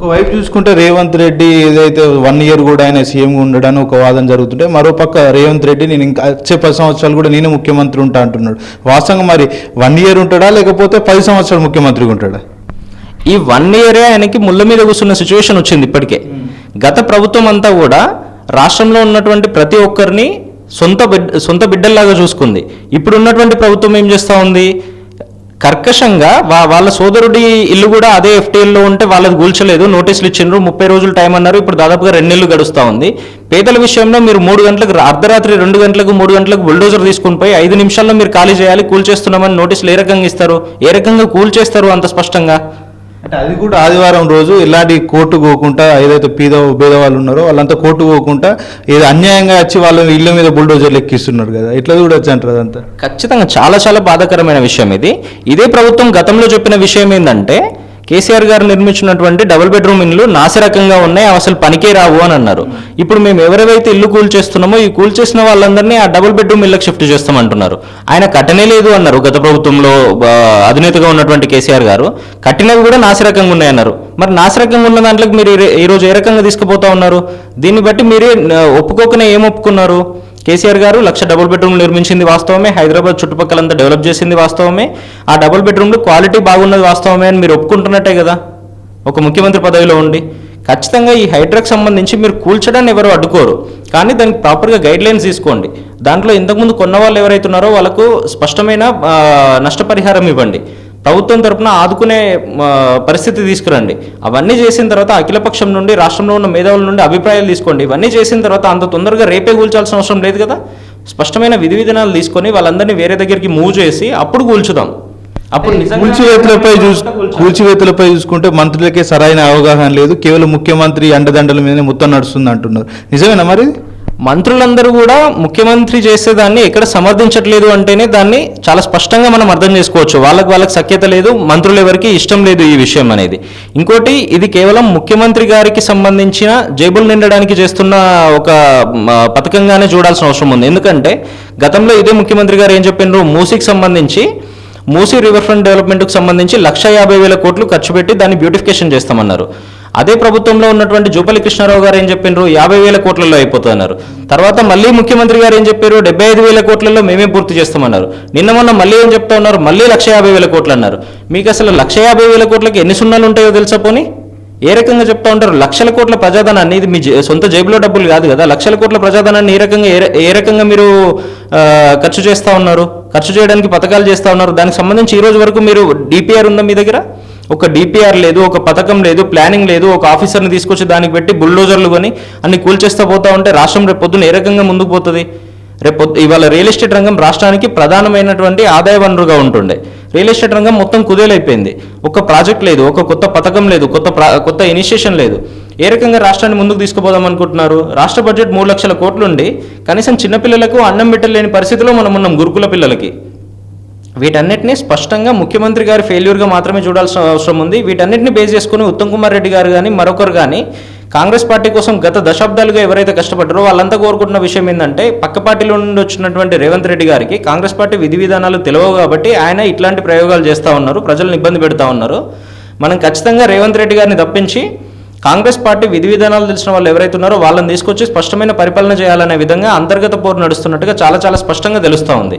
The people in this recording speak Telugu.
ఒకవైపు చూసుకుంటే రేవంత్ రెడ్డి ఏదైతే వన్ ఇయర్ కూడా ఆయన సీఎం ఉండడానికి ఒక వాదన జరుగుతుంటే మరోపక్క రేవంత్ రెడ్డి నేను ఇంకా వచ్చే పది సంవత్సరాలు కూడా నేను ముఖ్యమంత్రి ఉంటా అంటున్నాడు. వాస్తవంగా మరి వన్ ఇయర్ ఉంటాడా లేకపోతే పది సంవత్సరాలు ముఖ్యమంత్రిగా ఉంటాడా? ఈ వన్ ఇయరే ఆయనకి ముళ్ళ మీద కూర్చున్న సిచ్యువేషన్ వచ్చింది ఇప్పటికే. గత ప్రభుత్వం అంతా కూడా రాష్ట్రంలో ఉన్నటువంటి ప్రతి ఒక్కరిని సొంత బిడ్డ సొంత బిడ్డల్లాగా చూసుకుంది. ఇప్పుడు ఉన్నటువంటి ప్రభుత్వం ఏం చేస్తూ ఉంది? కర్కశంగా వా వాళ్ళ సోదరుడి ఇల్లు కూడా అదే ఎఫ్టీఎల్లో ఉంటే వాళ్ళది కూల్చలేదు నోటీసులు ఇచ్చిండ్రు. ముప్పై రోజులు టైం అన్నారు. ఇప్పుడు దాదాపుగా రెండు నెలలు గడుస్తూ ఉంది. పేదల విషయంలో మీరు మూడు గంటలకు అర్ధరాత్రి రెండు గంటలకు మూడు గంటలకు బుల్డోజర్ తీసుకుని పోయి ఐదు నిమిషాల్లో మీరు ఖాళీ చేయాలి. కూల్చేస్తున్నామని నోటీసులు ఏ రకంగా ఇస్తారు? ఏ రకంగా కూల్చేస్తారు అంత స్పష్టంగా? అంటే అది కూడా ఆదివారం రోజు ఇలాంటి కోర్టు పోకుండా ఏదైతే పీద వాళ్ళు ఉన్నారో వాళ్ళంతా కోర్టు పోకుండా ఏదో అన్యాయంగా వచ్చి వాళ్ళ ఇళ్ళ మీద బుల్డోజర్లు ఎక్కిస్తున్నారు కదా. ఇట్లా చూడొచ్చు అంటారు అదంతా? ఖచ్చితంగా చాలా చాలా బాధాకరమైన విషయం ఇది. ఇదే ప్రభుత్వం గతంలో చెప్పిన విషయం ఏంటంటే కేసీఆర్ గారు నిర్మించినటువంటి డబుల్ బెడ్రూమ్ ఇల్లు నాసిరకంగా ఉన్నాయి అవి అసలు పనికే రావు అని అన్నారు. ఇప్పుడు మేము ఎవరెవరైతే ఇల్లు కూల్ చేస్తున్నామో ఈ కూల్ చేసిన వాళ్ళందరినీ ఆ డబుల్ బెడ్రూమ్ ఇళ్ళకి షిఫ్ట్ చేస్తామంటున్నారు. ఆయన కట్టనే లేదు అన్నారు గత ప్రభుత్వంలో అధినేతగా ఉన్నటువంటి కేసీఆర్ గారు. కట్టినవి కూడా నాసిరకంగా ఉన్నాయన్నారు మరి నాసిరకంగా ఉన్న దాంట్లోకి మీరు ఈరోజు ఏ రకంగా తీసుకుపోతా ఉన్నారు? దీన్ని బట్టి మీరే ఒప్పుకోకనే ఏం ఒప్పుకున్నారు? కేసీఆర్ గారు లక్ష డబుల్ బెడ్రూమ్ నిర్మించింది వాస్తవమే. హైదరాబాద్ చుట్టుపక్కలంతా డెవలప్ చేసింది వాస్తవమే. ఆ డబుల్ బెడ్రూమ్లు క్వాలిటీ బాగున్నది వాస్తవమే అని మీరు ఒప్పుకుంటున్నట్టే కదా. ఒక ముఖ్యమంత్రి పదవిలో ఉండి. ఖచ్చితంగా ఈ హైడ్రాక్ సంబంధించి మీరు కూల్చడాన్ని ఎవరు అడ్డుకోరు. కానీ దానికి ప్రాపర్గా గైడ్ లైన్స్ తీసుకోండి. దాంట్లో ఇంతకుముందు కొన్న వాళ్ళు ఎవరైతున్నారో వాళ్ళకు స్పష్టమైన నష్టపరిహారం ఇవ్వండి. ప్రభుత్వం తరపున ఆదుకునే పరిస్థితి తీసుకురండి. అవన్నీ చేసిన తర్వాత అఖిలపక్షం నుండి రాష్ట్రంలో ఉన్న మేధావుల నుండి అభిప్రాయాలు తీసుకోండి. ఇవన్నీ చేసిన తర్వాత అంత తొందరగా రేపే కూల్చాల్సిన అవసరం లేదు కదా? స్పష్టమైన విధి విధానాలు తీసుకొని వాళ్ళందరినీ వేరే దగ్గరికి మూవ్ చేసి అప్పుడు కూల్చుదాం. అప్పుడు కూల్చివేతలపై చూసు కూల్చివేతలపై చూసుకుంటే మంత్రులకే సరైన అవగాహన లేదు. కేవలం ముఖ్యమంత్రి అండదండల మీదనే మొత్తం నడుస్తుంది అంటున్నారు. నిజమేనా మరి? మంత్రులందరూ కూడా ముఖ్యమంత్రి చేసేదాన్ని ఎక్కడ సమర్థించట్లేదు అంటేనే దాన్ని చాలా స్పష్టంగా మనం అర్థం చేసుకోవచ్చు. వాళ్ళకి వాళ్ళకి సఖ్యత లేదు మంత్రులు ఎవరికి ఇష్టం లేదు ఈ విషయం అనేది. ఇంకోటి ఇది కేవలం ముఖ్యమంత్రి గారికి సంబంధించిన జేబులు నిండడానికి చేస్తున్న ఒక పథకంగానే చూడాల్సిన అవసరం ఉంది. ఎందుకంటే గతంలో ఇదే ముఖ్యమంత్రి గారు ఏం చెప్పినారు మూసీకి సంబంధించి మూసీ రివర్ ఫ్రంట్ డెవలప్మెంట్కి సంబంధించి లక్ష యాభై వేల కోట్లు ఖర్చు పెట్టి దాన్ని బ్యూటిఫికేషన్ చేస్తామన్నారు. అదే ప్రభుత్వంలో ఉన్నటువంటి జూపల్లి కృష్ణారావు గారు ఏం చెప్పినారు? యాభై వేల కోట్లలో అయిపోతున్నారు తర్వాత మళ్ళీ ముఖ్యమంత్రి గారు ఏం చెప్పారు డెబ్బై ఐదు వేల కోట్లలో మేమే పూర్తి చేస్తామన్నారు. నిన్న మొన్న మళ్ళీ ఏం చెప్తా ఉన్నారు? మళ్ళీ లక్ష యాభై వేల కోట్లు అన్నారు మీకు అసలు లక్ష యాభై వేల కోట్లకి ఎన్ని సున్నాలు ఉంటాయో తెలుసా పోనీ? ఏ రకంగా చెప్తా ఉంటారు? లక్షల కోట్ల ప్రజాధనాన్ని ఇది మీ సొంత జేబులో డబ్బులు కాదు కదా. లక్షల కోట్ల ప్రజాధనాన్ని ఏ రకంగా ఏ రకంగా మీరు ఖర్చు చేస్తా ఉన్నారు? ఖర్చు చేయడానికి పథకాలు చేస్తా ఉన్నారు? దానికి సంబంధించి ఈ రోజు వరకు మీరు డిపిఆర్ ఉందా మీ దగ్గర? ఒక డిపిఆర్ లేదు ఒక పథకం లేదు ప్లానింగ్ లేదు ఒక ఆఫీసర్ని తీసుకొచ్చి దానికి పెట్టి బుల్డోజర్లు కొని అన్ని కూల్చేస్తా పోతా ఉంటే రాష్ట్రం రేపు పొద్దున ఏ రకంగా ముందుకు పోతుంది? రేపు పొద్దు- ఇవాళ రియల్ ఎస్టేట్ రంగం రాష్ట్రానికి ప్రధానమైనటువంటి ఆదాయ వనరుగా ఉంటుండే. రియల్ ఎస్టేట్ రంగం మొత్తం కుదేలైపోయింది. ఒక ప్రాజెక్ట్ లేదు ఒక కొత్త పథకం లేదు కొత్త ప్రా- కొత్త ఇనిషియేషన్ లేదు. ఏ రకంగా రాష్ట్రాన్ని ముందుకు తీసుకుపోదాం అనుకుంటున్నారు? రాష్ట్ర బడ్జెట్ మూడు లక్షల కోట్లుండి కనీసం చిన్నపిల్లలకు అన్నం పెట్టలేని పరిస్థితిలో మనం ఉన్నాం గురుకుల పిల్లలకి. వీటన్నిటిని స్పష్టంగా ముఖ్యమంత్రి గారి ఫెయిల్యూర్గా మాత్రమే చూడాల్సిన అవసరం ఉంది. వీటన్నిటిని బేస్ చేసుకుని ఉత్తమ్ కుమార్ రెడ్డి గారు కానీ మరొకరు కానీ కాంగ్రెస్ పార్టీ కోసం గత దశాబ్దాలుగా ఎవరైతే కష్టపడ్డారో వాళ్ళంతా కోరుకుంటున్న విషయం ఏంటంటే పక్క పార్టీలో నుండి వచ్చినటువంటి రేవంత్ రెడ్డి గారికి కాంగ్రెస్ పార్టీ విధి విధానాలు తెలియవు కాబట్టి ఆయన ఇట్లాంటి ప్రయోగాలు చేస్తూ ఉన్నారు ప్రజలను ఇబ్బంది పెడతా ఉన్నారు. మనం ఖచ్చితంగా రేవంత్ రెడ్డి గారిని తప్పించి కాంగ్రెస్ పార్టీ విధి విధానాలు తెలిసిన వాళ్ళు ఎవరైతే ఉన్నారో వాళ్ళని తీసుకొచ్చి స్పష్టమైన పరిపాలన చేయాలనే విధంగా అంతర్గత పోరు నడుస్తున్నట్టుగా చాలా చాలా స్పష్టంగా తెలుస్తూ ఉంది.